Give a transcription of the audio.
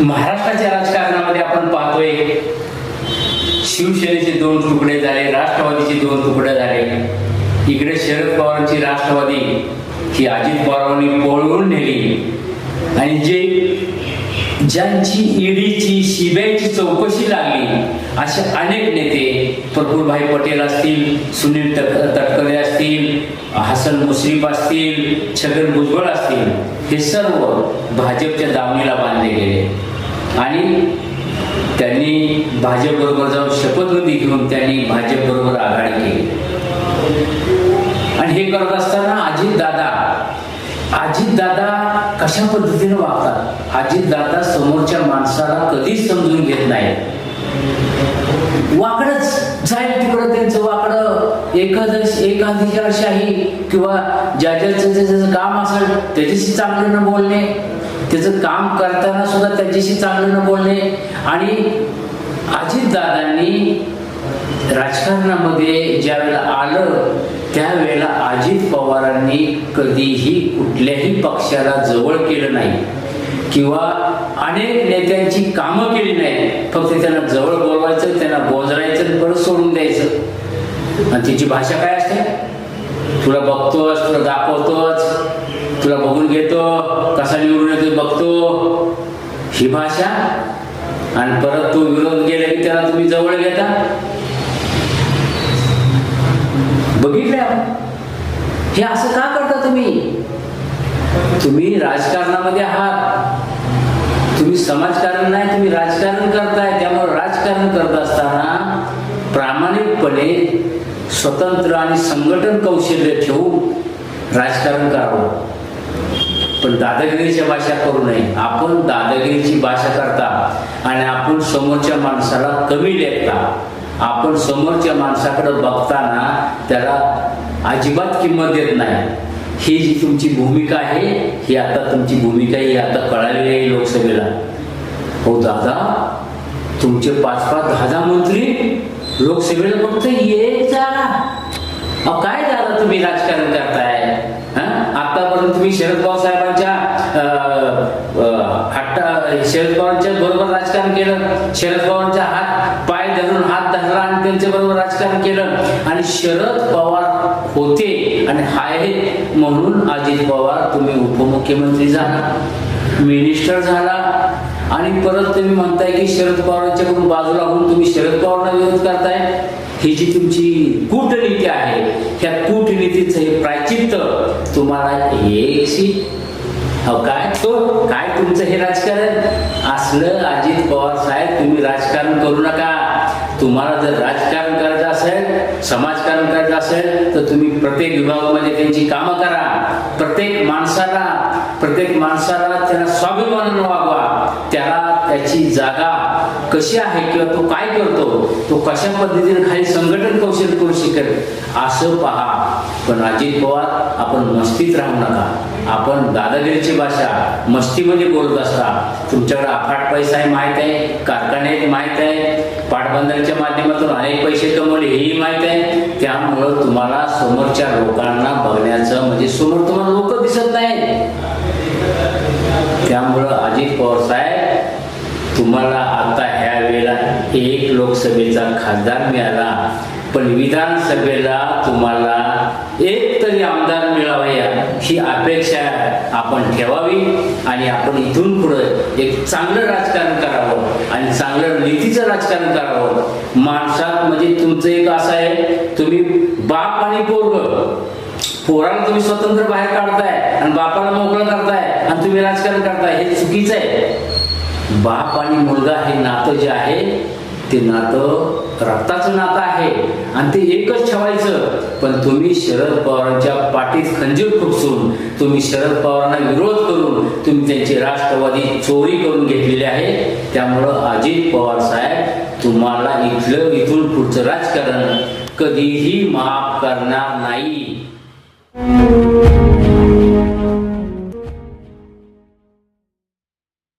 महाराष्ट्राच्या राजकारणामध्ये आपण पाहतोय शिवसेनेचे दोन तुकडे झाले राष्ट्रवादीचे दोन तुकडे झाले. इकडे शरद पवारांची राष्ट्रवादी ही अजित पवारांनी पळवून नेली. आणि जे ज्यांची ईडीची सीबीआयची चौकशी लागली असे अनेक नेते प्रफुलभाई पटेल असतील सुनील तटकरे असतील हसन मुश्रीफ असतील छगन भुजबळ असतील हे सर्व भाजपच्या दावणीला बांधले गेले. आणि त्यांनी भाजपबरोबर जाऊन शपथविधी घेऊन त्यांनी भाजपबरोबर आघाडी केली. आणि हे करत असताना अजित दादा अजित दादा कशा पद्धतीने वागतात? अजितदादा समोरच्या माणसाला कधीच समजून घेत नाही. वाकडच जाईल तिकडं त्यांचं वाकडं. एकादश एकाधिकारशाही किंवा ज्या ज्याचं ज्याचं काम असेल त्याच्याशी चांगलं न बोलणे. त्याचं काम करताना सुद्धा त्याच्याशी चांगलं न बोलणे. आणि अजितदादांनी राजकारणामध्ये ज्या वेळेला आलं त्यावेळेला अजित पवारांनी कधीही कुठल्याही पक्षाला जवळ केलं नाही. किंवा अनेक नेत्यांची कामं केली नाहीत. फक्त त्यांना जवळ बोलवायचं त्यांना बोजरायचं परत सोडून द्यायचं. आणि तिची भाषा काय असते? तुला बघतोच तुला दाखवतोच तुला बघून घेतो कसा निवडून येतो बघतो. ही भाषा आणि परत तो विरोध गेले की त्याला तुम्ही जवळ घेता. बघितलं हे असं का करता तुम्ही? तुम्ही राजकारणामध्ये आहात. तुम्ही समाजकारण नाही तुम्ही राजकारण करताय त्यामुळे राजकारण करत असताना प्रामाणिकपणे स्वतंत्र आणि संघटन कौशल्य ठेवून राजकारण करावं. पण दादागिरीच्या भाषा करू नये. आपण दादागिरीची भाषा करता आणि आपण समोरच्या माणसाला कमी लेखता. आपण समोरच्या माणसाकडे बघताना त्याला अजिबात किंमत देत नाही. ही जी तुमची भूमिका आहे ही आता तुमची भूमिका ही आता कळालेली आहे लोकसभेला. हो दादा तुमचे पाच पाच दहा दहा मंत्री लोकसभेला फक्त ये जा. काय दादा तुम्ही राजकारण करताय? आतापर्यंत तुम्ही शरद पवार शरद पवारांच्या बरोबर राजकारण केलं. शरद पवारांच्या हात पाय धरून हात धरला आणि त्यांच्या बरोबर राजकारण केलं. आणि शरद पवार होते आणि आहेत म्हणून अजित पवार तुम्ही उपमुख्यमंत्री झाला. मिनिस्टर झाला. आणि परत तुम्ही म्हणताय की शरद पवारांच्याकडून बाजूला होऊन तुम्ही शरद पवारांना विरोध करताय. ही जी तुमची कूटनीती आहे त्या कूटनीतीचं हे प्रायचित्त तुम्हाला एक अहो काय? तो काय तुमचं हे राजकारण? असलं अजित पवार साहेब तुम्ही राजकारण करू नका. तुम्हाला जर राजकारण करायचं असेल समाजकारण करायचं असेल तर तुम्ही प्रत्येक विभागामध्ये त्यांची कामं करा. प्रत्येक माणसाला प्रत्येक माणसाला त्यांना स्वाभिमानानं वागवा. त्याला त्याची जागा कशी आहे किंवा तो काय करतो तो कशा पद्धतीने खाली संघटन कौशल्य करू शकेल असं पहा. पण अजित पवार आपण मस्तीत राहू नका. आपण दादागिरीची भाषा मस्तीमध्ये बोलत असता. तुमच्याकडे अफाट पैसा आहे माहीत आहे. कारखाने माहीत आहे. पाटबंधाऱ्याच्या माध्यमातून अनेक पैसे कमवले हेही माहीत आहे. त्यामुळं तुम्हाला समोरच्या लोकांना बघण्याचं म्हणजे समोर तुम्हाला लोक दिसत नाही त्यामुळं अजित पवार साहेब तुम्हाला आता ह्या वेळेला एक लोकसभेचा खासदार मिळाला पण विधानसभेला तुम्हाला एक तरी आमदार मिळावा ही अपेक्षा आपण ठेवावी आणि आपण इथून पुढे एक चांगलं राजकारण करावं आणि चांगलं नीतीचं राजकारण करावं. माणसात म्हणजे तुमचं एक असं आहे तुम्ही बाप आणि पोरग पोराला तुम्ही स्वतंत्र बाहेर काढताय आणि बापाला मोकळं करताय आणि तुम्ही राजकारण करताय हे चुकीचं आहे. बाप आणि मुलगा हे नातं जे आहे ते नातं रक्ताचं नातं आहे. आणि ते एकच ठेवायचं पण तुम्ही शरद पवारांच्या पाठीत खंजीर खुपसून तुम्ही शरद पवारांना विरोध करून तुम्ही त्यांची राष्ट्रवादी चोरी करून घेतलेली आहे. त्यामुळं अजित पवार साहेब तुम्हाला इथलं इथून पुढचं राजकारण कधीही माफ करणार नाही.